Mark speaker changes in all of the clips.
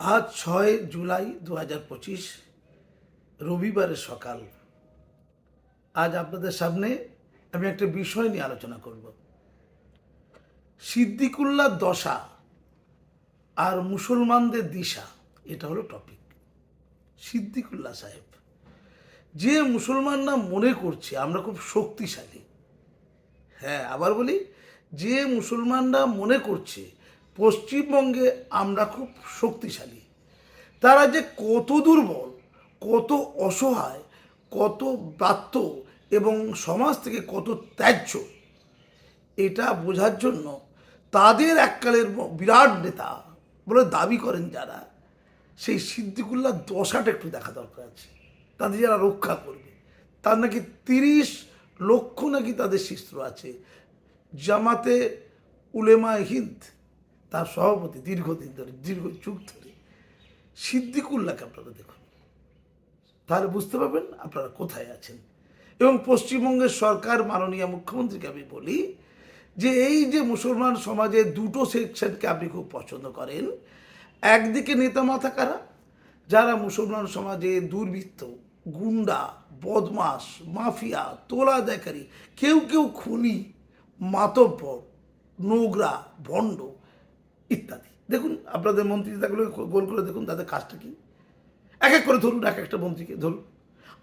Speaker 1: আজ ছয় জুলাই দু হাজার পঁচিশ, রবিবারের সকাল। আজ আপনাদের সামনে আমি একটা বিষয় নিয়ে আলোচনা করব। সিদ্দিকুল্লার দশা আর মুসলমানদের দিশা, এটা হলো টপিক সিদ্দিকুল্লাহ সাহেব, যে মুসলমানরা মনে করছে আমরা খুব শক্তিশালী হ্যাঁ আবার বলি, যে মুসলমানরা মনে করছে পশ্চিমবঙ্গে আমরা খুব শক্তিশালী। তারা যে কত দুর্বল, কত অসহায়, কত ব্রাত্য এবং সমাজ থেকে কত ত্যায্য, এটা বোঝার জন্য তাদের এককালের বিরাট নেতা বলে দাবি করেন যারা, সেই সিদ্দিকুল্লাহ দশাটা একটু দেখা দরকার আছে। তাদের যারা রক্ষা করবে, তার নাকি তিরিশ লক্ষ নাকি তাদের শিস্ত্র আছে। জামাতে উলেমা হিন্দ তার সভাপতি দীর্ঘদিন ধরে, দীর্ঘ যুগ ধরে। সিদ্দিকুল্লাহকে আপনারা দেখুন। তাহলে বুঝতে পারবেন আপনারা কোথায় আছেন। এবং পশ্চিমবঙ্গের সরকার মাননীয় মুখ্যমন্ত্রীকে আমি বলি যে এই যে মুসলমান সমাজে দুটো সেকশনকে আপনি খুব পছন্দ করেন। একদিকে নেতা মাথা কারা যারা মুসলমান সমাজে দুর্বৃত্ত, গুন্ডা, বদমাস, মাফিয়া, তোলা দেখারি, কেউ কেউ খুনি, মাতব্বর, নোংরা, ভণ্ড ইত্যাদি। দেখুন আপনাদের মন্ত্রী থাকলে গোল করে দেখুন তাদের কাজটা কি? এক এক করে ধরুন এক একটা মন্ত্রীকে ধরুন।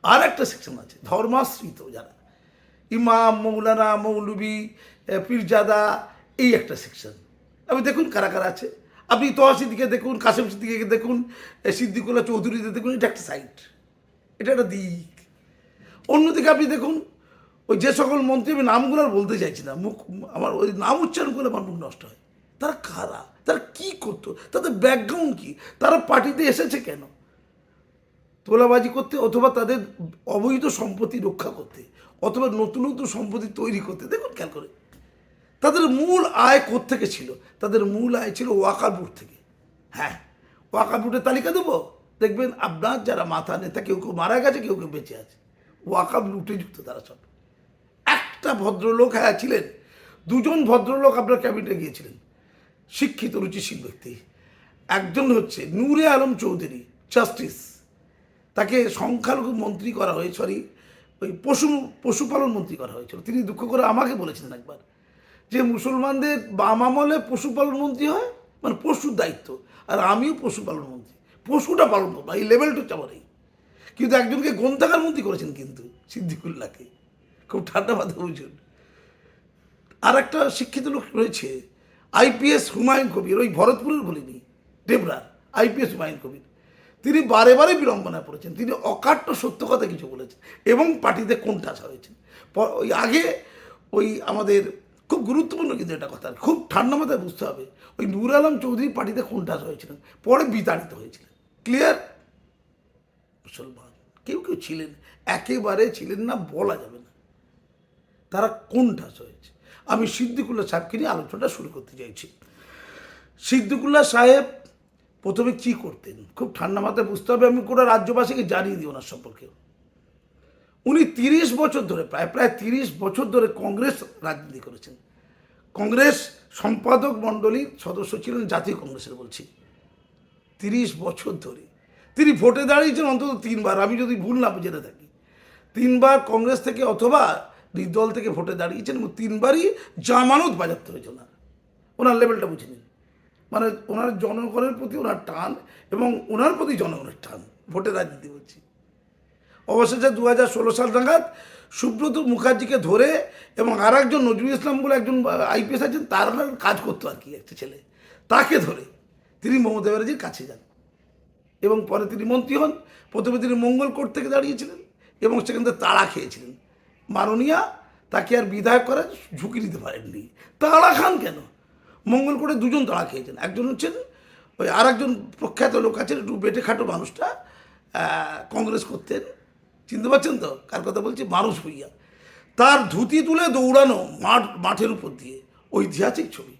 Speaker 1: আর একটা সেকশন আছে ধর্মাশ্রিত যারা। ইমাম মৌলানা মৌলবি পীরজাদা এই একটা সেকশন আপনি দেখুন কারা কারা আছে। আপনি তোহা দেখুন কাশেম সিদ্দিকে দেখুন এ, চৌধুরীতে দেখুন এটা একটা সাইড এটা একটা দিক। অন্যদিকে আপনি দেখুন ওই যে সকল মন্ত্রী আমি নামগুলো আর বলতে চাইছি না। মুখ আমার ওই নাম উচ্চারণ করলে আমার মুখ নষ্ট হয়। তারা কারা? তারা কি করতো? তাদের ব্যাকগ্রাউন্ড কি? তারা পার্টিতে এসেছে কেন? তোলাবাজি করতে অথবা তাদের অবৈধ সম্পত্তি রক্ষা করতে, অথবা নতুন নতুন সম্পত্তি তৈরি করতে। দেখুন, খেয়াল করে। তাদের মূল আয় থেকে ছিল? তাদের মূল আয় ছিল ওয়াকারপুর থেকে। হ্যাঁ ওয়াকারপুরের তালিকা দেবো? দেখবেন আপনার যারা মাথা নেতা, কেউ কেউ মারা গেছে, কেউ কেউ বেঁচে আছে। ওয়াকাব লুটে যুক্ত তারা সব। একটা ভদ্রলোক হ্যাঁ ছিলেন। দুজন ভদ্রলোক আপনার ক্যাবিনেটে গিয়েছিলেন। শিক্ষিত রুচিশীল ব্যক্তি। একজন হচ্ছে নূরে আলম চৌধুরী জাস্টিস তাকে সংখ্যালঘু মন্ত্রী করা হয়ে সরি ওই পশু, পশুপালন মন্ত্রী করা হয়েছিল। তিনি দুঃখ করে আমাকে বলেছিলেন একবার যে মুসলমানদের বাম আমলে পশুপালন মন্ত্রী হয় মানে পশুর দায়িত্ব, আর আমিও পশুপালন মন্ত্রী। পশুটা পালন করব, এই লেভেলটা আমার এই। কিন্তু একজনকে গ্রন্থাগার মন্ত্রী করেছেন কিন্তু, সিদ্দিকুল্লাহকে। খুব ঠান্ডা মাথা বুঝুন। আর একটা শিক্ষিত লোক রয়েছে আইপিএস হুমায়ুন কবির, ওই ভরতপুরের বলিনি ডেবরার আইপিএস হুমায়ুন কবির। তিনি বারে বারে বিড়ম্বনায় পড়েছেন, তিনি অকাট্য সত্য কথা কিছু বলেছেন, এবং পার্টিতে কোনটাস হয়েছেন প- ওই আগে ওই আমাদের খুব গুরুত্বপূর্ণ কিন্তু এটা কথা, খুব ঠান্ডা মাথায় বুঝতে হবে, ওই নূর আলম চৌধুরী পার্টিতে কোনটাস হয়েছিলেন? পরে বিতাড়িত হয়েছিলেন। ক্লিয়ার মুসলমান, কেউ কেউ ছিলেন, একেবারে ছিলেন না, বলা যাবে না। তারা কোনটাস হয়েছে? আমি সিদ্দিকুল্লাহ সাহেবকে নিয়ে আলোচনাটা শুরু করতে চাইছি। সিদ্দিকুল্লা সাহেব প্রথমে কি করতেন? খুব ঠান্ডা মাথায় বুঝতে হবে, আমি কোনো রাজ্যবাসীকে জানিয়ে দিই ওনার সম্পর্কে। উনি তিরিশ বছর ধরে, প্রায় প্রায় তিরিশ বছর ধরে কংগ্রেস রাজনীতি করেছেন। কংগ্রেস সম্পাদক মণ্ডলীর সদস্য ছিলেন জাতীয় কংগ্রেসের বলছি। তিরিশ বছর ধরে। তিনি ভোটে দাঁড়িয়েছেন অন্তত তিনবার, আমি যদি ভুল না বুঝে থাকি। তিনবার কংগ্রেস থেকে অথবা নির্দল থেকে ভোটে দাঁড়িয়েছেন এবং তিনবারই জামানত বাজাতে হয়েছে ওনার। ওনার লেভেলটা বুঝে নিন। মানে ওনার জনগণের প্রতি ওনার টান এবং ওনার প্রতি জনগণের টান, ভোটে রাজনীতি বলছি। অবশেষে দু হাজার ষোলো সাল নাগাদ সুব্রত মুখার্জিকে ধরে এবং আর একজন নজরুল ইসলাম বলে একজন আইপিএস আছেন, তার কাজ করতো আর কি, একটা ছেলে। তাকে ধরে তিনি মমতা ব্যানার্জির কাছে যান। এবং পরে তিনি মন্ত্রী হন। প্রথমে তিনি মঙ্গল কোর্ট থেকে দাঁড়িয়েছিলেন এবং সেখান থেকে তাড়া খেয়েছিলেন। মাননীয়া তাকে আর বিধায়ক করার ঝুঁকি নিতে পারেননি। তাড়া খান কেন? মঙ্গল কোর্টে দুজন তাড়া খেয়েছেন। একজন হচ্ছেন ওই আর একজন প্রখ্যাত লোক আছেন, একটু বেটে খাটো মানুষটা কংগ্রেস করতেন। চিনতে পারছেন তো? কার কথা বলছি? মানুষ হইয়া তার ধুতি তুলে দৌড়ানো মাঠ, মাঠের উপর দিয়ে। ঐতিহাসিক ছবি।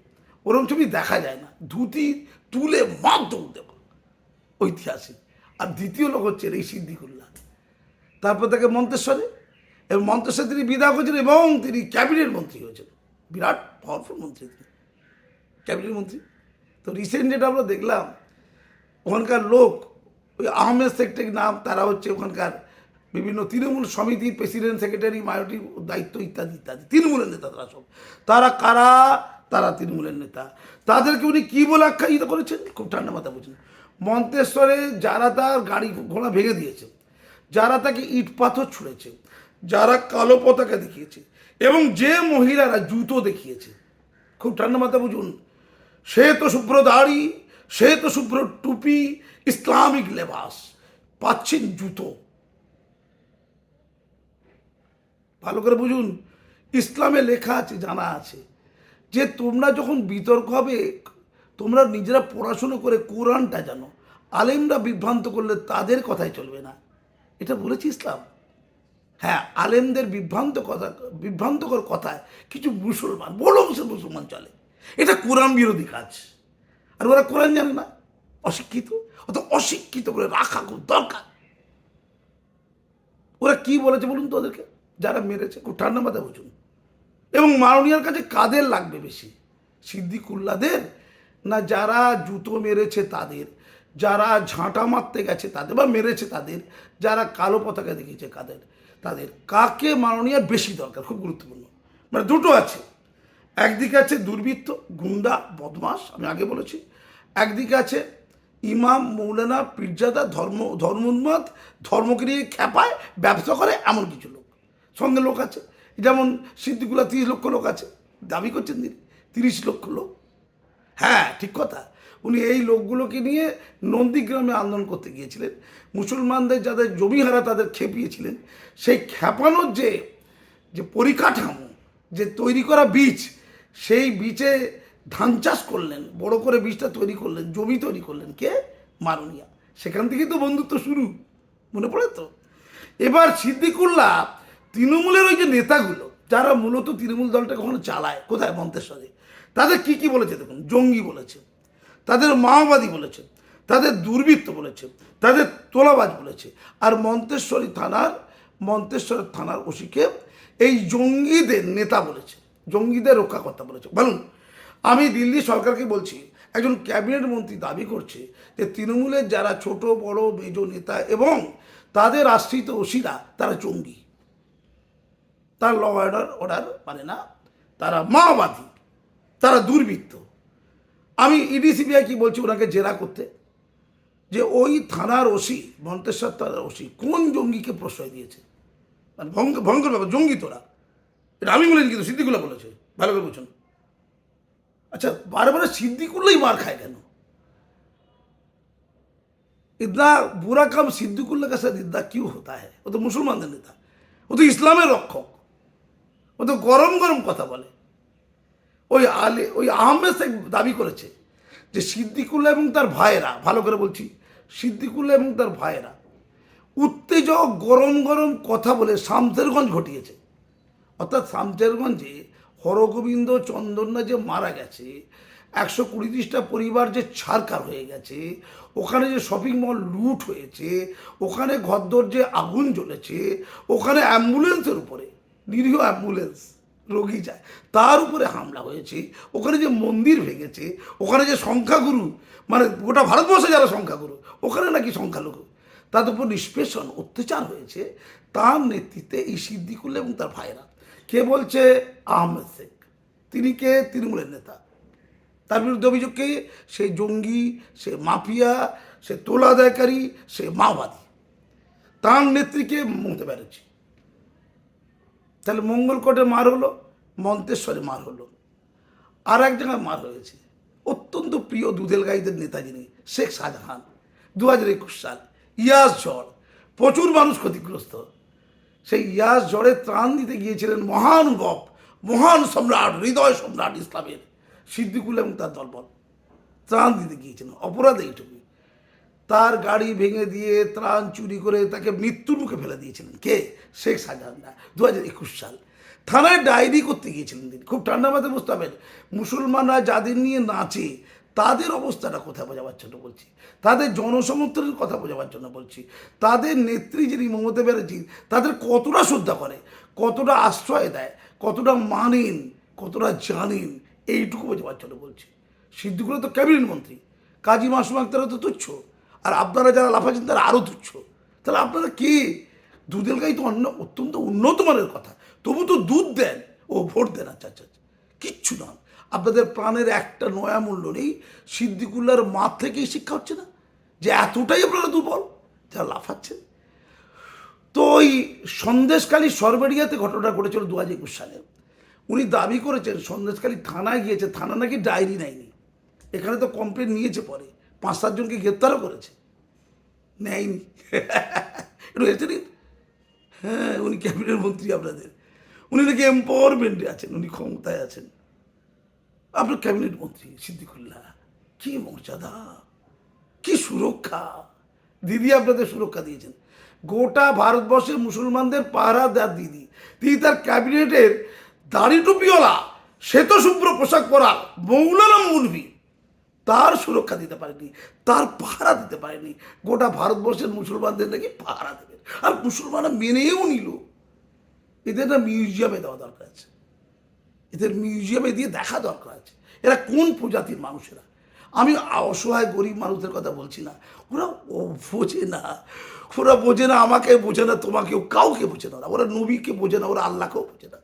Speaker 1: ওরকম ছবি দেখা যায় না। ধুতি তুলে মাঠ দৌড় দেবো ঐতিহাসিক। আর দ্বিতীয় লোক হচ্ছে এই সিদ্দিকুল্লাহ। তারপর তাকে মন্তেশ্বরে এবং মন্তেশ্বরে তিনি বিধায়ক হয়েছেন এবং তিনি ক্যাবিনেট মন্ত্রী হয়েছেন বিরাট পাওয়ারফুল মন্ত্রী তিনি। ক্যাবিনেট মন্ত্রী। তো রিসেন্ট যেটা আমরা দেখলাম, ওখানকার লোক, ওই আহমেদ শেখটেক নাম, তারা হচ্ছে ওখানকার বিভিন্ন তৃণমূল সমিতির প্রেসিডেন্ট সেক্রেটারি মায়োরিটি দায়িত্ব ইত্যাদি ইত্যাদি। তৃণমূলের নেতা তারা সব। তারা কারা? তারা তৃণমূলের নেতা। তাদেরকে উনি কী বলে আখ্যায়িত করেছেন? খুব ঠান্ডা মাথা বুঝুন মন্তেশ্বরে যারা তার গাড়ি ঘোড়া ভেঙে দিয়েছে, যারা তাকে ইট পাথর ছুঁড়েছে যারা কালো পতাকা দেখিয়েছে এবং যে মহিলারা জুতো দেখিয়েছে। খুব ঠান্ডা মাথা বুঝুন। সে তো শুভ্র দাড়ি, সে তো শুভ্র টুপি, ইসলামিক লেবাস, পাচ্ছেন জুতো। ভালো করে বুঝুন, ইসলামে লেখা আছে, জানা আছে যে তোমরা যখন বিতর্ক হবে, তোমরা নিজেরা পড়াশুনো করে কোরআনটা জানো। আলেমরা বিভ্রান্ত করলে তাদের কথাই চলবে না। এটা বলেছি ইসলাম। হ্যাঁ আলেমদের বিভ্রান্ত কথা, বিভ্রান্তকর কথায় কিছু মুসলমান, বড় মুসলমান চলে। এটা কোরআন বিরোধী কাজ। আর ওরা কোরআন জানে না। অশিক্ষিত, অত অশিক্ষিত করে রাখা খুব দরকার। ওরা কি বলেছে বলুন তো ওদেরকে? যারা মেরেছে, খুব ঠান্ডা মাথায় বুঝুন। এবং মাননীয়ার কাছে কাদের লাগবে বেশি? সিদ্দিকুল্লাদের? না যারা জুতো মেরেছে তাদের? যারা ঝাঁটা মারতে গেছে তাদের বা মেরেছে তাদের? যারা কালো পতাকা দেখিয়েছে কাদের? তাদের কাকে মাননীয় বেশি দরকার? খুব গুরুত্বপূর্ণ। মানে দুটো আছে। একদিকে আছে দুর্বৃত্ত, গুন্ডা বদমাস আমি আগে বলেছি। একদিকে আছে ইমাম, মৌলানা, পীরজাদা, ধর্ম, ধর্মোন্মাদ, ধর্মকে নিয়ে খেপায় ব্যবসা করে এমন কিছু লোক। সঙ্গে লোক আছে। যেমন সিদ্দিকুল্লা তিরিশ লক্ষ লোক আছে। দাবি করছেন তিনি। তিরিশ লক্ষ লোক। হ্যাঁ ঠিক কথা। উনি এই লোকগুলোকে নিয়ে নন্দীগ্রামে আন্দোলন করতে গিয়েছিলেন। মুসলমানদের যাদের জমি হারা তাদের খেপিয়েছিলেন, সেই খেপানোর যে যে পরিকাঠামো, যে তৈরি করা বীজ, সেই বীজে ধান চাষ করলেন, বড় করে বীজটা তৈরি করলেন, জমি তৈরি করলেন কে? মারুনিয়া সেখান থেকেই তো বন্ধুত্ব শুরু, মনে পড়ে তো? এবার সিদ্দিকুল্লাহ তৃণমূলের ওই যে নেতাগুলো, যারা মূলত তৃণমূল দলটা কখনো চালায়, কোথায় মন্তেশ্বরে, তাদের কি কি বলেছে দেখুন? জঙ্গি বলেছে, তাদের মাওবাদী বলেছে তাদের দুর্বৃত্ত বলেছে, তাদের তোলাবাজ বলেছে। আর মন্তেশ্বরী থানার মন্তেশ্বরের থানার ওসিকে এই জঙ্গিদের নেতা বলেছে, জঙ্গিদের রক্ষাকর্তা বলেছে। বলুন, আমি দিল্লি সরকারকে বলছি, একজন ক্যাবিনেট মন্ত্রী দাবি করছে যে তৃণমূলের যারা ছোট, বড়, মেজ নেতা এবং তাদের আশ্রিত ওসিরা তারা জঙ্গি। তার ল অর্ডার অর্ডার মানে না, তারা মাওবাদী, তারা দুর্বৃত্ত। আমি ইডি সিবিআই কি বলছি, ওনাকে জেরা করতে? যে ওই থানার ওসি মন্তেশ্বর থানার ওসি কোন জঙ্গিকে প্রশ্রয় দিয়েছে মানে ভঙ্গ ভয়ঙ্কর ব্যাপার জঙ্গি তোরা এটা আমি বলিনি কিন্তু সিদ্দিকুল্লাহ বলেছে ভালো করে বুঝুন আচ্ছা বারে বারে সিদ্দিকুল্লাই মার খায় কেন इतना बुरा काम सिद्दीकुल्ला के साथ इतना क्यों होता है वो तो মুসলমানদের নেতা ও তো ইসলামের রক্ষক ও তো গরম গরম কথা বলে ওই আলে ওই আহমেদ শেখ দাবি করেছে যে সিদ্দিকুল্লাহ এবং তার ভাইয়েরা, ভালো করে বলছি, সিদ্দিকুল্লাহ এবং তার ভাইয়েরা উত্তেজক গরম গরম কথা বলে শামসেরগঞ্জ ঘটিয়েছে। অর্থাৎ শামসেরগঞ্জে হরগোবিন্দ চন্দন্না যে মারা গেছে, একশো কুড়ি ত্রিশটা পরিবার যে ছারকার হয়ে গেছে, ওখানে যে শপিং মল লুট হয়েছে, ওখানে ঘরদোর যে আগুন জ্বলেছে, ওখানে অ্যাম্বুলেন্সের উপরে, নিরীহ অ্যাম্বুলেন্স রোগী যায়। তার উপরে হামলা হয়েছে, ওখানে যে মন্দির ভেঙেছে, ওখানে যে সংখ্যাগুরু মানে গোটা ভারতবর্ষে যারা সংখ্যাগুরু, ওখানে নাকি সংখ্যালঘু। তাদের উপর নিষ্পেষণ, অত্যাচার হয়েছে। তার নেতৃত্বে এই সিদ্দিকুল্লা এবং তার ভাইরা। কে বলছে? আহমেদ শেখ। তিনি কে? তৃণমূলের নেতা। তার বিরুদ্ধে অভিযোগ কে? সে জঙ্গি, সে মাফিয়া, সে তোলাদায়কারী, সে মাওবাদী। তার নেত্রীকে মমতা ব্যানার্জি। তাহলে মঙ্গলকোটে মার হলো, মন্তেশ্বরে মার হলো। আর এক জায়গায় মার হয়েছে। অত্যন্ত প্রিয় দুধেল গাইদের নেতা যিনি, শেখ শাহজাহান দু হাজার একুশ সাল, ইয়াস ঝড়, প্রচুর মানুষ ক্ষতিগ্রস্ত। সেই ইয়াস ঝড়ে ত্রাণ দিতে গিয়েছিলেন মহান গপ, মহান সম্রাট, হৃদয় সম্রাট ইসলামের সিদ্দিকুল এবং তার দলবল। ত্রাণ দিতে গিয়েছিলেন, অপরাধ এইটুকুই তার গাড়ি ভেঙে দিয়ে ত্রাণ চুরি করে তাকে মৃত্যুর মুখে ফেলে দিয়েছিলেন। কে? শেখ শাহজাহান দু হাজার একুশ সাল। থানায় ডায়েরি করতে গিয়েছিলেন তিনি। খুব ঠান্ডা মাথায় বুঝতে হবেন মুসলমানরা যাদের নিয়ে নাচে, তাদের অবস্থাটা কোথায় বোঝাবার জন্য বলছি? তাদের জনসমর্থনের কথা বোঝাবার জন্য বলছি। তাদের নেত্রী যিনি মমতা ব্যানার্জি, তাদের কতটা শ্রদ্ধা করে, কতটা আশ্রয় দেয়, কতটা মানেন, কতটা জানেন, এইটুকু বোঝাবার জন্য বলছি। সিদ্দিকুল্লাহ তো ক্যাবিনেট মন্ত্রী, কাজী মাসুম আক্তারও তো তুচ্ছ। আর আপনারা যারা লাফাচ্ছেন তারা আরও তুচ্ছ। তাহলে আপনারা কি? দুধের গাই তো অন্য অত্যন্ত উন্নত মানের কথা। তবু তো দুধ দেন, ও ভোট দেন আচ্ছা আচ্ছা আচ্ছা। কিচ্ছু নন আপনাদের প্রাণের একটা নয়া মূল্য নেই। সিদ্দিকুল্লার মাঠ থেকেই শিক্ষা হচ্ছে না। যে এতটাই আপনারা দুর্বল, যারা লাফাচ্ছেন। তো ওই সন্দেশকালী সরবেরিয়াতে ঘটনা ঘটেছিল দু হাজার একুশ সালে। উনি দাবি করেছেন সন্দেশকালী থানায় গিয়েছে। থানা নাকি ডায়েরি নেয়নি। এখানে তো কমপ্লেন নিয়েছে পরে। পাঁচ সাতজনকে গ্রেপ্তারও করেছে। নেয়নি। হেসে নিন হ্যাঁ উনি ক্যাবিনেট মন্ত্রী আপনাদের। উনি নাকি এম্পাওয়ারমেন্টে আছেন, উনি ক্ষমতায় আছেন। আপনার ক্যাবিনেট মন্ত্রী সিদ্দিকুল্লাহ, কি মর্যাদা, কি সুরক্ষা। দিদি আপনাদের সুরক্ষা দিয়েছেন। গোটা ভারতবর্ষের মুসলমানদের পাহারা দেওয়ার দিদি। তিনি তার ক্যাবিনেটের দাড়ি টুপিওয়ালা শ্বেত শুভ্র পোশাক পরা মৌলানা মুরবি তার সুরক্ষা দিতে পারেনি, তার পাহারা দিতে পারেনি, গোটা ভারতবর্ষের মুসলমানদের নাকি পাহারা দেবে। আর মুসলমানরা মেনেও নিল। এদের না মিউজিয়ামে দেওয়া দরকার আছে। এদের মিউজিয়ামে দিয়ে দেখা দরকার আছে। এরা কোন প্রজাতির মানুষেরা? আমি অসহায় গরিব মানুষদের কথা বলছি না। ওরা বোঝে না। ওরা বোঝে না আমাকে বোঝে না, তোমাকেও কাউকে বোঝে না ওরা। নবীকে বোঝে না, ওরা আল্লাহকেও বোঝে না।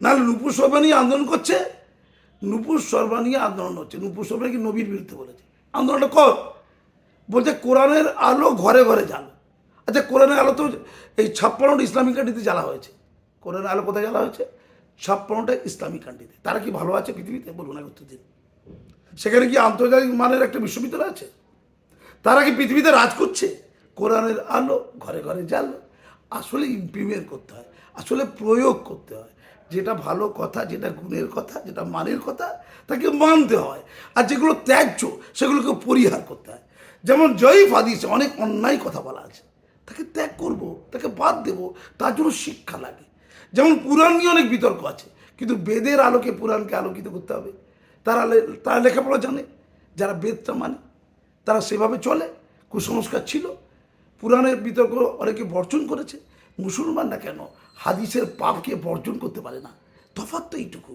Speaker 1: নাহলে নুপুর নিয়ে আন্দোলন করছে? নুপুর শর্মা নিয়ে আন্দোলন হচ্ছে। নুপুর শর্মা কি নবীর বিরুদ্ধে বলেছে? আন্দোলনটা কর। বলছে কোরআনের আলো ঘরে ঘরে জ্বালো। আচ্ছা কোরআনের আলো তো এই ছাপ্পান্নটা ইসলামিক কান্ট্রিতে জ্বালা হয়েছে। কোরআনের আলো কোথায় জ্বালা হয়েছে? ছাপ্পান্নটা ইসলামিক কান্ট্রিতে তারা কি ভালো আছে পৃথিবীতে? বলুন এক দিন। সেখানে কি আন্তর্জাতিক মানের একটা বিশ্ববিদ্যালয় আছে? তারা কি পৃথিবীতে রাজ করছে? কোরআনের আলো ঘরে ঘরে জ্বালো। আসলে ইমপ্লিমেন্ট করতে হয়। আসলে প্রয়োগ করতে হয়। যেটা ভালো কথা, যেটা গুণের কথা, যেটা মানের কথা, তাকে মানতে হয়। আর যেগুলো ত্যায্য, সেগুলোকে পরিহার করতে হয়। যেমন জয়ীফ হাদিসে অনেক অন্যায় কথা বলা আছে। তাকে ত্যাগ করব, তাকে বাদ দেব, তার জন্য শিক্ষা লাগে। যেমন পুরাণ নিয়ে অনেক বিতর্ক আছে, কিন্তু বেদের আলোকে পুরাণকে আলোকিত করতে হবে। তারা তারা লেখাপড়া জানে, যারা বেদটা মানে। তারা সেভাবে চলে, কুসংস্কার ছিল। পুরাণের বিতর্ক অনেকে বর্জন করেছে, মুসলমানরা কেন হাদিসের পাপকে বর্জন করতে পারে না। তফাৎ তো এইটুকু।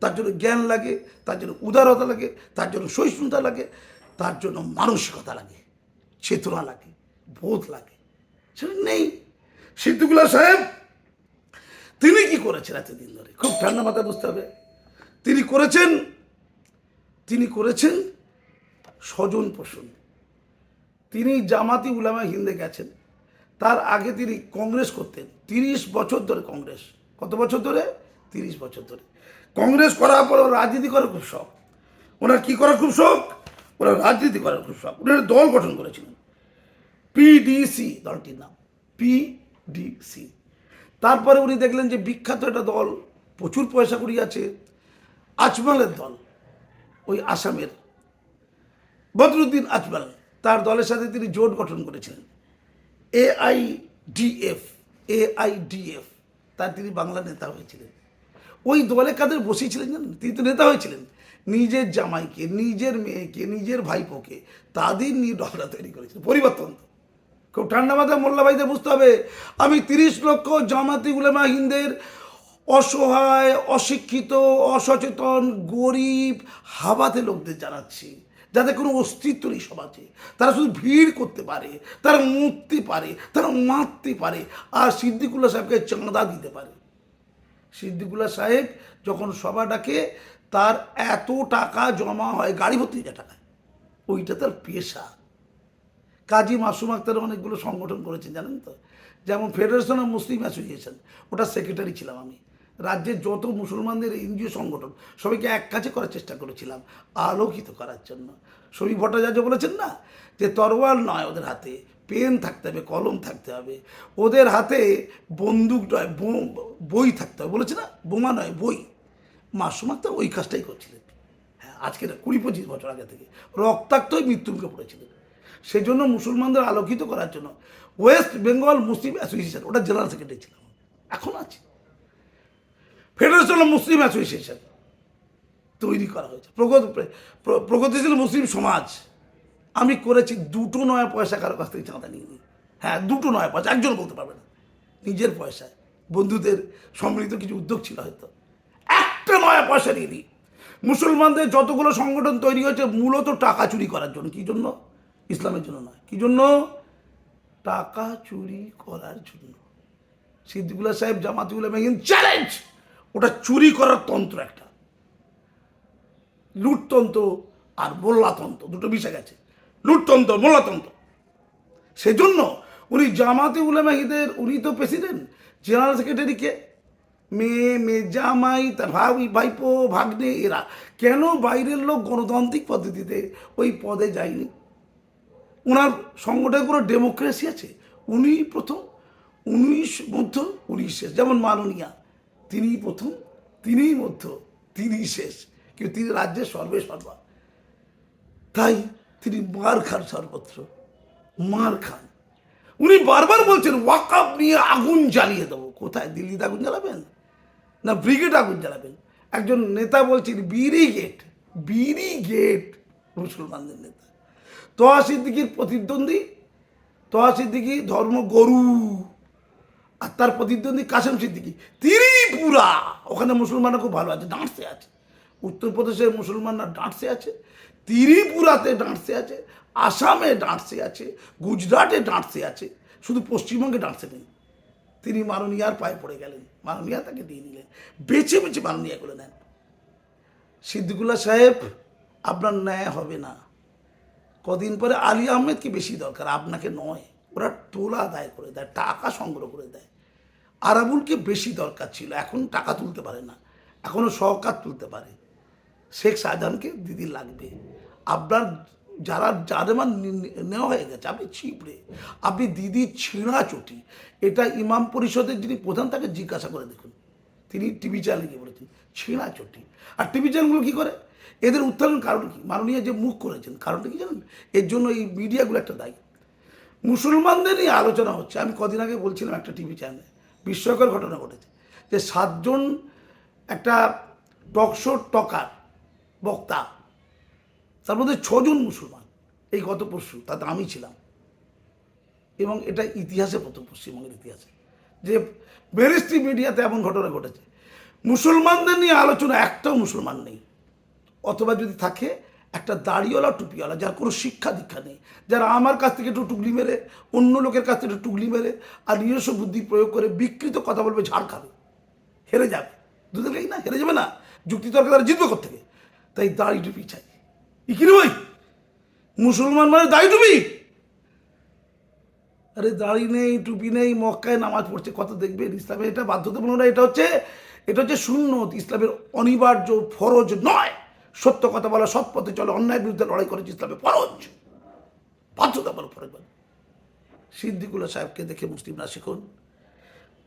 Speaker 1: তার জন্য জ্ঞান লাগে, তার জন্য উদারতা লাগে, তার জন্য সহিষ্ণুতা লাগে, তার জন্য মানসিকতা লাগে, চেতনা লাগে, বোধ লাগে। সেটা নেই। সিদ্ধুগুলা সাহেব, তিনি কি করেছেন এতদিন ধরে? খুব ঠান্ডা মাথায় বুঝতে হবে। তিনি করেছেন তিনি করেছেন স্বজন পোষণ। তিনি জামাতি উলামা হিন্দে গেছেন। তার আগে তিনি কংগ্রেস করতেন। তিরিশ বছর ধরে কংগ্রেস। কত বছর ধরে? তিরিশ বছর ধরে। কংগ্রেস করার পর রাজনীতি করার খুব শখ। ওনার কী করার খুব শখ? ওনার রাজনীতি করার খুব শখ। উনি দল গঠন করেছিলেন। পিডিসি দলটির নাম। পিডিসি তারপরে উনি দেখলেন যে বিখ্যাত একটা দল, প্রচুর পয়সা করি আছে, আজমালের দল, ওই আসামের। বদরুদ্দিন আজমাল, তার দলের সাথে তিনি জোট গঠন করেছিলেন। এআইডিএফ এআইডিএফ তার তিনি বাংলা নেতা হয়েছিলেন। ওই দলে কাদের বসিয়েছিলেন জানেন? তিনি তো নেতা হয়েছিলেন। নিজের জামাইকে, নিজের মেয়েকে, নিজের ভাইপোকে, তাদের নিয়ে দলটা তৈরি করেছিলেন পরিবর্তন খুব ঠান্ডা মাথায় মোল্লা ভাইদের বুঝতে হবে, আমি তিরিশ লক্ষ জামাতি উলেমা হিন্দের অসহায়, অশিক্ষিত, অসচেতন, গরিব, হাবাতে লোকদের জানাচ্ছি। যাদের কোনো অস্তিত্ব নেই সমাজে। তারা শুধু ভিড় করতে পারে, তারা মুক্তি পারে, তারা মারতে পারে, আর সিদ্দিকুল্লা সাহেবকে চাঁদা দিতে পারে। সিদ্দিকুল্লা সাহেব যখন সভা ডাকে, তার এত টাকা জমা হয়, গাড়ি ভর্তি যায় টাকা ওইটা তার পেশা। কাজী মাসুম আক্তার অনেকগুলো সংগঠন করেছেন, জানেন তো? যেমন ফেডারেশন অফ মুসলিম অ্যাসোসিয়েশন, ওটা সেক্রেটারি ছিলাম আমি। রাজ্যের যত মুসলমানদের এনজিও সংগঠন, সবাইকে এক কাছে করার চেষ্টা করেছিলাম, আলোকিত করার জন্য। শরীফ ভট্টাচার্য বলেছেন না? যে তরোয়াল নয় ওদের হাতে, পেন থাকতে হবে, কলম থাকতে হবে। ওদের হাতে বন্দুক নয় বই থাকতে হবে। বলেছে না? বোমা নয়, বই। মাসুম আক্তার ওই কাজটাই করছিলেন। হ্যাঁ আজকে না, কুড়ি পঁচিশ বছর আগে থেকে। রক্তাক্ত হয়ে মৃত্যুমুখে পড়েছিলেন। সেই জন্য মুসলমানদের আলোকিত করার জন্য ওয়েস্ট বেঙ্গল মুসলিম অ্যাসোসিয়েশন ওটা জেনারেল সেক্রেটারি ছিলাম। এখন আছে। ফেডারেশন অফ মুসলিম অ্যাসোসিয়েশন তৈরি করা হয়েছে। প্রগত প্রগতিশীল মুসলিম সমাজ। আমি করেছি দুটো নয়া পয়সা কারও কাছ থেকে চাঁদা নিয়ে হ্যাঁ দুটো নয়া পয়সা, একজন বলতে পারবে না। নিজের পয়সায়। বন্ধুদের সম্মিলিত কিছু উদ্যোগ ছিল হয়তো। একটা নয়া পয়সা নিয়ে মুসলমানদের যতগুলো সংগঠন তৈরি হয়েছে, মূলত টাকা চুরি করার জন্য। কি জন্য? ইসলামের জন্য নয়। কি জন্য? টাকা চুরি করার জন্য। সিদ্দিকুল্লাহ সাহেব জামাতুল্লাহ মেহিন চ্যালেঞ্জ! ওটা চুরি করার তন্ত্র একটা। লুটতন্ত্র আর মোল্লাতন্ত্র, দুটো মিশে গেছে। লুটতন্ত্র, মোল্লাতন্ত্র। সেজন্য উনি জামাতে উলামাহিদের, উনি তো প্রেসিডেন্ট জেনারেল সেক্রেটারিকে মেয়ে মেয়ে জামাই, তার ভাই, ভাইপো, ভাগ্নে, এরা। কেন বাইরের লোক গণতান্ত্রিক পদ্ধতিতে ওই পদে যায়নি? ওনার সংগঠনে কোনো ডেমোক্রেসি আছে। উনি প্রথম, উনিশ মধ্য উনি শেষ যেমন মাননীয়া। তিনি প্রথম, তিনিই মধ্য তিনি শেষ, কিন্তু তিনি রাজ্যের সর্বে সর্বা তাই তিনি মার খান সর্বত্র, মার খান। উনি বারবার বলছেন ওয়াকাপ নিয়ে আগুন জ্বালিয়ে দেবো। কোথায়, দিল্লিতে আগুন জ্বালাবেন? না, ব্রিগেড আগুন জ্বালাবেন? একজন নেতা বলছেন বিড়ি গেট বিড়ি গেট মুসলমানদের নেতা। তোহা সিদ্দিকির প্রতিদ্বন্দ্বী, তোহা সিদ্দিকি ধর্ম গরু আর তার প্রতিদ্বন্দ্বী কাসেম সিদ্দিকি। ত্রিপুরা ওখানে মুসলমানরা খুব ভালো আছে ডাঁটসে আছে। উত্তরপ্রদেশের মুসলমানরা ডাঁটসে আছে, ত্রিপুরাতে ডাঁটসে আছে, আসামে ডাঁটসে আছে, গুজরাটে ডাঁটসে আছে। শুধু পশ্চিমবঙ্গে ডাঁটসে নেই। তিনি মাননীয়ার পায়ে পড়ে গেলেন। মাননীয়া তাকে দিয়ে নিলেন বেছে বেছে মাননীয়া করে নেন সিদ্দিকুল্লা সাহেব, আপনার ন্যায় হবে না। কদিন পরে আলী আহমেদকে বেশি দরকার, আপনাকে নয়। ওরা টোলা আদায় করে দেয়, টাকা সংগ্রহ করে দেয়। আরাবুলকে বেশি দরকার ছিল, এখন টাকা তুলতে পারে না এখনও সহকার তুলতে পারে। শেখ শাহজাহানকে দিদি লাগবে। আপনার যারা জারেমান নেওয়া হয়ে গেছে, আপনি ছিপড়ে, আপনি দিদি ছিঁড়া চটি, এটা ইমাম পরিষদের যিনি প্রধান তাকে জিজ্ঞাসা করে দেখুন। তিনি টিভি চ্যানেলে গিয়ে বলেছেন, ছিঁড়া চটি। আর টিভি চ্যানেলগুলো কী করে? এদের উত্থানের কারণ কি? মাননীয় যে মুখ করেছেন, কারণটা কি জানেন? এর জন্য এই মিডিয়াগুলো একটা দায়ী। মুসলমানদেরই আলোচনা হচ্ছে। আমি কদিন আগে বলছিলাম একটা টিভি চ্যানেলে বিস্ময়কর ঘটনা ঘটেছে। যে সাতজন একটা টকশো টকার বক্তা, তার মধ্যে ছজন মুসলমান, এই গত পরশু তাতে আমি ছিলাম। এবং এটা ইতিহাসে প্রথম পশ্চিমবঙ্গের ইতিহাসে। যে বেরিস্ট্রি মিডিয়াতে এমন ঘটনা ঘটেছে। মুসলমানদের নিয়ে আলোচনা, একটাও মুসলমান নেই। অথবা যদি থাকে একটা দাড়িওয়ালা, টুপিওয়ালা, যার কোনো শিক্ষা দীক্ষা নেই। যারা আমার কাছ থেকে একটু টুকলি মেরে, অন্য লোকের কাছ থেকে একটু টুকলি মেরে, আর নিজস্ব বুদ্ধি প্রয়োগ করে বিকৃত কথা বলবে, ঝাড় খাবে। হেরে যাবে। দুদিন না, হেরে যাবে না। যুক্তিতর্কে তারা জিতবে থেকে তাই দাড়ি টুপি চাই। ই কি রে ভাই, মুসলমান মানে দাড়ি টুপি? আরে দাড়ি নেই, টুপি নেই, মক্কায় নামাজ পড়ছে, কত দেখবেন ইসলামে এটা বাধ্যতামূলক এটা হচ্ছে এটা হচ্ছে শূন্য ইসলামের অনিবার্য ফরজ নয়। সত্য কথা বলা সৎ পথে চলে অন্যায় বিরুদ্ধে লড়াই করেছে ইসলামে। ফরজ! বাধ্যতামূলক ফরজ বলে সিদ্দিকুল্লাহ সাহেবকে দেখে মুসলিমরা শিখুন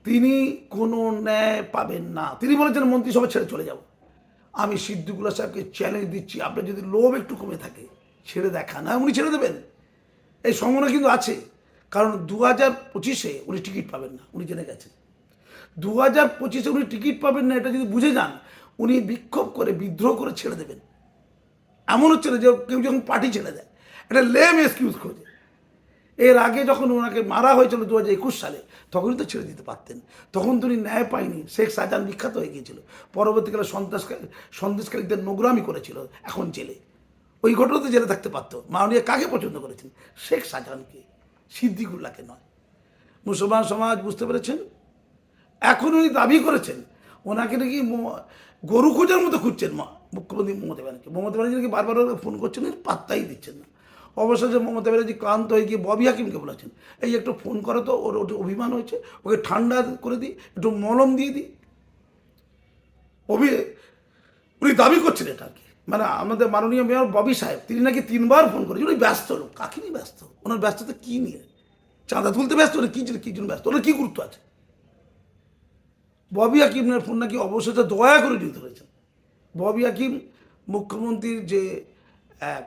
Speaker 1: তিনি কোনো ন্যায় পাবেন না। তিনি বলেছেন, মন্ত্রিসভা ছেড়ে চলে যাব। আমি সিদ্দিকুল্লাহ সাহেবকে চ্যালেঞ্জ দিচ্ছি। আপনার যদি লোভ একটু কমে থাকে, ছেড়ে দেখা। না, উনি ছেড়ে দেবেন। এই সম্ভাবনা কিন্তু আছে। কারণ দু হাজার পঁচিশে উনি টিকিট পাবেন না। উনি জেনে গেছেন। দু হাজার পঁচিশে উনি টিকিট পাবেন না, এটা যদি বুঝে যান উনি বিক্ষোভ করে, বিদ্রোহ করে ছেড়ে দেবেন। এমন হচ্ছে না যে কেউ যখন পার্টি ছেড়ে দেয়, একটা লেম এক্সকিউজ খোঁজে। এর আগে যখন ওনাকে মারা হয়েছিল দু হাজার একুশ সালে, তখনই তো ছেড়ে দিতে পারতেন। তখন তো উনি ন্যায় পায়নি, শেখ শাহজাহান বিখ্যাত হয়ে গিয়েছিল। পরবর্তীকালে সন্ত্রাসকারী সন্দেশকারীদের নোগ্রামি করেছিল, এখন জেলে। ওই ঘটনাতে জেলে থাকতে পারতো। মাননীয় কাকে পছন্দ করেছেন? শেখ শাহজাহানকে, সিদ্দিকুল্লাহকে নয়। মুসলমান সমাজ, বুঝতে পেরেছেন? এখন উনি দাবি করেছেন ওনাকে নাকি গরু খোঁজার মতো খুঁজছেন মা, মুখ্যমন্ত্রী মমতা ব্যানার্জি। মমতা ব্যানার্জি নাকি বারবার ফোন করছেন পাত্তাই দিচ্ছেন না। অবশেষে মমতা ব্যানার্জি ক্লান্ত হয়ে গিয়ে ববি হাকিমকে বলেছেন, এই একটু ফোন করো তো, ওর ওটা অভিমান হয়েছে, ওকে ঠান্ডা করে দিই, একটু মলম দিয়ে দিই। অভি উনি দাবি করছেন এটা আর কি। মানে আমাদের মাননীয় মেয়র ববি সাহেব, তিনি নাকি তিনবার ফোন করেছেন, উনি ব্যস্ত লোক, কাকে নিয়ে ব্যস্ত? ওনার ব্যস্ততা কী নিয়ে? চাঁদা তুলতে ব্যস্ত না কী কী জন্য ব্যস্ত? ওনার কী গুরুত্ব আছে? ববি হাকিমের ফোন নাকি অবশেষে দয়া করে নিতে হয়েছেন ববি হাকিম মুখ্যমন্ত্রীর যে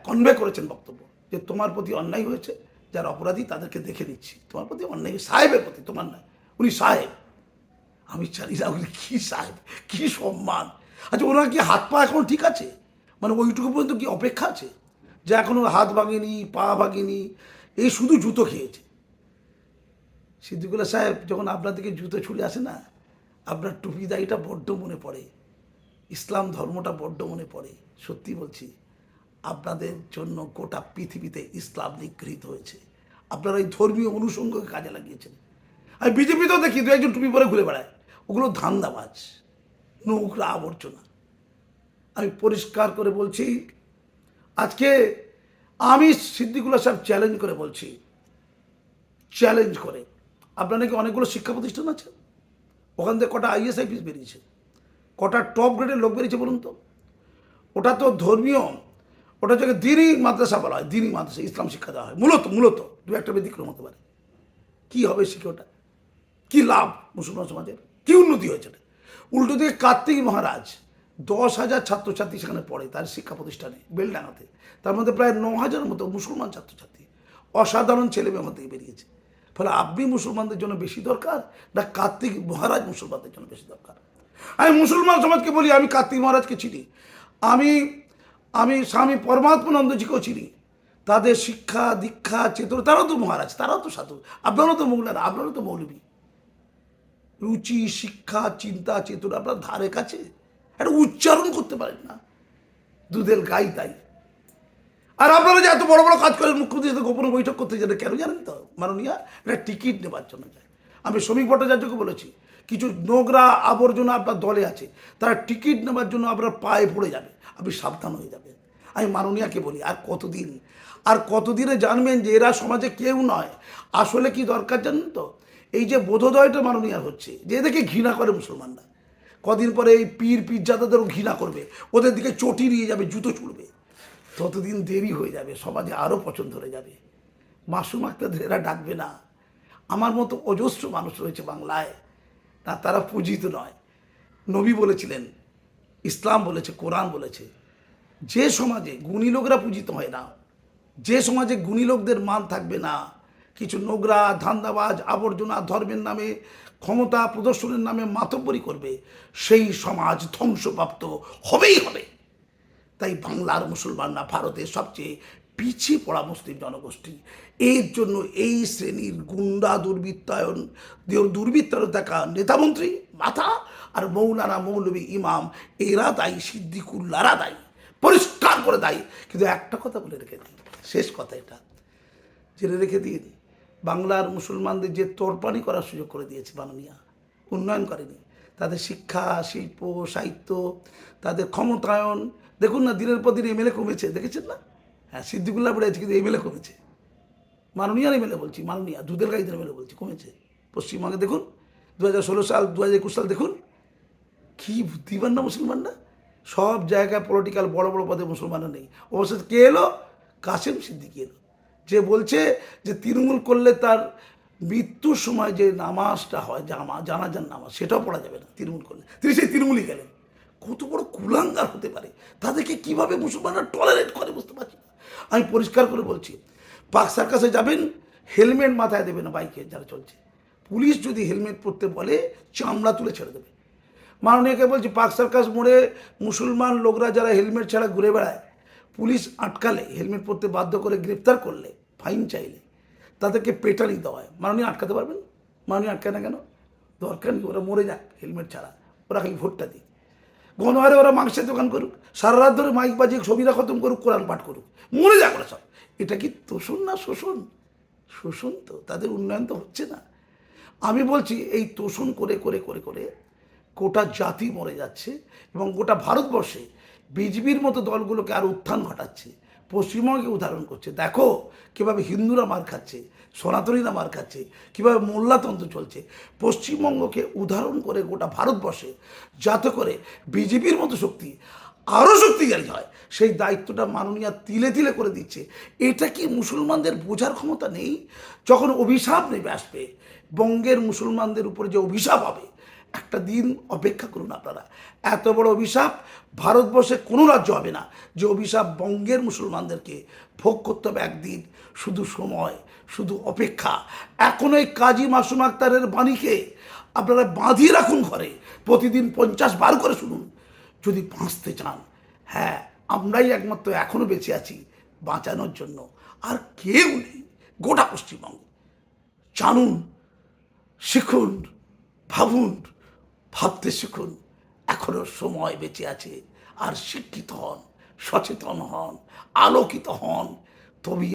Speaker 1: কনভে করেছেন বক্তব্য, যে তোমার প্রতি অন্যায় হয়েছে, যারা অপরাধী তাদেরকে দেখে নিচ্ছি। তোমার প্রতি অন্যায় সাহেবের প্রতি তোমার নয় উনি সাহেব। আমি জানি না উনি কী সাহেব, কী সম্মান। আচ্ছা ওনার কি হাত পা এখন ঠিক আছে? মানে ওইটুকু পর্যন্ত কি অপেক্ষা আছে? যে এখনও হাত ভাঙেনি, পা ভাঙেনি এই শুধু জুতো খেয়েছে। সিদ্দিকুল্লাহ সাহেব যখন আপনার দিকে জুতো ছুড়ে আসে না আপনার টুপি দাড়িটা বড্ড মনে পড়ে। ইসলাম ধর্মটা বড্ড মনে পড়ে। সত্যি বলছি, আপনাদের জন্য গোটা পৃথিবীতে ইসলাম নিগৃহীত হয়েছে। আপনারা এই ধর্মীয় অনুষঙ্গকে কাজে লাগিয়েছেন। আর বিজেপিতেও দেখি, দু একজন টুপি পরে ঘুরে বেড়ায়। ওগুলো ধান্দাবাজ, নোংরা আবর্জনা। আমি পরিষ্কার করে বলছি, আজকে আমি সিদ্দিকুল্লাহ সাহেব চ্যালেঞ্জ করে বলছি। চ্যালেঞ্জ করে। আপনার নাকি অনেকগুলো শিক্ষা প্রতিষ্ঠান আছে? ওখান থেকে কটা আইএস আইপিএস বেরিয়েছে, কটা টপ গ্রেডের লোক বেরিয়েছে বলুন তো? ওটা তো ধর্মীয়, ওটা হচ্ছে দিনই মাদ্রাসা বলা হয় দিনই মাদ্রাসা, ইসলাম শিক্ষা দেওয়া হয়। মূলত মূলত দু একটা ব্যতিক্রম হতে পারে। কী হবে শিখে ওটা? কী লাভ মুসলমান সমাজের? কী উন্নতি হয়েছে এটা? উল্টো দিকে কার্তিক মহারাজ দশ হাজার ছাত্রছাত্রী সেখানে পড়ে তার শিক্ষা প্রতিষ্ঠানে বেলডাঙাতে তার মধ্যে প্রায় ন হাজার মতো মুসলমান ছাত্রছাত্রী, অসাধারণ ছেলে মেয়ে ওখান থেকে বেরিয়েছে। ফলে আপনি মুসলমানদের জন্য বেশি দরকার না কার্তিক মহারাজ মুসলমানদের জন্য বেশি দরকার? আমি মুসলমান সমাজকে বলি, আমি কার্তিক মহারাজকে চিনি। আমি আমি স্বামী পরমাত্মানন্দজিকেও চিনি। তাদের শিক্ষা, দীক্ষা, চেতনা, তারাও তো মহারাজ, তারাও তো সাধু। আপনারও তো মৌলানা আপনারও তো মৌলবী। রুচি, শিক্ষা, চিন্তা, চেতনা আপনার ধারে কাছে। একটা উচ্চারণ করতে পারেন না। দুধের গাই তাই। আর আপনারা যে এত বড় বড় কাজ করেন মুখ্যমন্ত্রীর সাথে গোপনে বৈঠক করতে যান কেন জানেন তো? মাননীয়া একটা টিকিট নেবার জন্য যায়। আমি শ্রমিক ভট্টাচার্যকে বলেছি, কিছু নোংরা আবর্জনা আপনার দলে আছে, তারা টিকিট নেবার জন্য আপনার পায়ে পড়ে যাবে, আপনি সাবধান হয়ে যাবেন। আমি মাননীয়াকে বলি, আর কতদিন? আর কতদিনে জানবেন যে এরা সমাজে কেউ নয়? আসলে কি দরকার জানেন তো? এই যে বোধোদয়টা মাননীয় হচ্ছে, যে এদেরকে ঘৃণা করে মুসলমানরা। কদিন পরে এই পীর পীরজাদাদেরও ঘৃণা করবে, ওদের দিকে চটি নিয়ে যাবে, জুতো চুড়বে ততদিন দেরি হয়ে যাবে, সমাজে আরও পছন্দ হয়ে যাবে। মাসুম আক্তাদের এরা ডাকবে না। আমার মতো অজস্র মানুষ রয়েছে বাংলায়। না, তারা পূজিত নয়। নবী বলেছিলেন, ইসলাম বলেছে, কোরআন বলেছে, যে সমাজে গুণী লোকরা পূজিত হয় না, যে সমাজে গুণী লোকদের মান থাকবে না, কিছু নোংরা, ধান্দাবাজ, আবর্জনা ধর্মের নামে, ক্ষমতা প্রদর্শনের নামে মাতব্বরি করবে, সেই সমাজ ধ্বংসপ্রাপ্ত হবেই হবে। তাই বাংলার মুসলমানরা ভারতের সবচেয়ে পিছিয়ে পড়া মুসলিম জনগোষ্ঠী। এর জন্য এই শ্রেণির গুন্ডা দুর্বৃত্তায়ন দুর্বৃত্তায়ন দেখা নেতামন্ত্রী মাথা আর মৌলানা মৌলবী ইমাম, এরা দায়ী সিদ্দিকুল্লারা দায়ী, পরিষ্কার করে দায়ী। কিন্তু একটা কথা বলে রেখে দিই, শেষ কথা এটা। জেনে রেখে দিন বাংলার মুসলমানদের যে তোরপানি করার সুযোগ করে দিয়েছে মাননীয়া, উন্নয়ন করেনি। তাদের শিক্ষা, শিল্প, সাহিত্য, তাদের ক্ষমতায়ন। দেখুন না, দিনের পর দিন এমএলএ কমেছে, দেখেছেন না? হ্যাঁ সিদ্দিকুল্লাহ বেড়েছে কিন্তু এমএলএ কমেছে। মাননীয়ার এমএলএ বলছি, মাননীয়া, দুধের গাড়িদের এমএলএ বলছি, কমেছে। পশ্চিমবঙ্গে দেখুন দু হাজার ষোলো সাল দু হাজার একুশ সাল দেখুন, কি বুদ্ধিমান না মুসলমানরা? সব জায়গায় পলিটিক্যাল বড় বড় পদে মুসলমানরা নেই। অবশ্য কে এলো? কাসেম সিদ্দিকি এলো। যে বলছে যে তৃণমূল করলে তার মৃত্যুর সময় যে নামাজটা হয়, জামা, জানাজার নামাজ, সেটাও পড়া যাবে না তৃণমূল করলে তিনি সেই তৃণমূলই গেলেন। কত বড় কুলাঙ্গার হতে পারে? তাদেরকে কীভাবে মুসলমানরা টলারেট করে বুঝতে পারছি আমি পরিষ্কার করে বলছি, পাক সার্কাসে যাবেন, হেলমেট মাথায় দেবে না বাইকে যারা চলছে। পুলিশ যদি হেলমেট পরতে বলে, চামড়া তুলে ছেড়ে দেবে। মাননীয়কে বলছি, পাক সার্কাস মোড়ে মুসলমান লোকরা যারা হেলমেট ছাড়া ঘুরে বেড়ায়, পুলিশ আটকালে, হেলমেট পরতে বাধ্য করে গ্রেপ্তার করলে, ফাইন চাইলে তাদেরকে পেটানি দেওয়া হয়। মাননীয় আটকাতে পারবেন? মাননীয় আটকায় না কেন? দরকার নেই, ওরা মরে যাক হেলমেট ছাড়া। ওরা খালি ভোটটা দিক। গণহারে ওরা মাংসের দোকান করুক, সারা রাত ধরে মাইক বাজিয়ে ছবিরা খতম করুক, কোরআন পাঠ করুক। মরে যাক ওরা সব। এটা কি তোষণ না শোষণ? শোষণ তো, তাদের উন্নয়ন তো হচ্ছে না। আমি বলছি, এই তোষণ করে করে করে করে গোটা জাতি মরে যাচ্ছে এবং গোটা ভারতবর্ষে বিজেপির মতো দলগুলোকে আর উত্থান ঘটাচ্ছে। পশ্চিমবঙ্গে উদাহরণ করছে। দেখো কীভাবে হিন্দুরা মার খাচ্ছে, সনাতনীরা মার খাচ্ছে, কীভাবে মোল্লাতন্ত্র চলছে। পশ্চিমবঙ্গকে উদাহরণ করে গোটা ভারতবর্ষে যাতে করে বিজেপির মতো শক্তি আরও শক্তিশালী হয়, সেই দায়িত্বটা মাননীয় তিলে তিলে করে দিচ্ছে। এটা কি মুসলমানদের বোঝার ক্ষমতা নেই? যখন অভিশাপ নেবে আসবে, বঙ্গের মুসলমানদের উপরে যে অভিশাপ হবে একটা দিন অপেক্ষা করুন আপনারা। এত বড় অভিশাপ ভারতবর্ষে কোনো রাজ্য হবে না যে অভিশাপ বঙ্গের মুসলমানদেরকে ভোগ করতে হবে একদিন। শুধু সময়, শুধু অপেক্ষা। এখন এই কাজী মাসুম আক্তারের বাণীকে আপনারা বাঁধিয়ে রাখুন ঘরে। প্রতিদিন পঞ্চাশ বার করে শুনুন। যদি বাঁচতে চান হ্যাঁ আমরাই একমাত্র এখনও বেঁচে আছি বাঁচানোর জন্য। আর কেউ নেই গোটা পশ্চিমবঙ্গ। জানুন, শিখুন, ভাবুন ভাবতে শিখুন এখনও সময় বেঁচে আছে। আর শিক্ষিত হন সচেতন হন আলোকিত হন। তবেই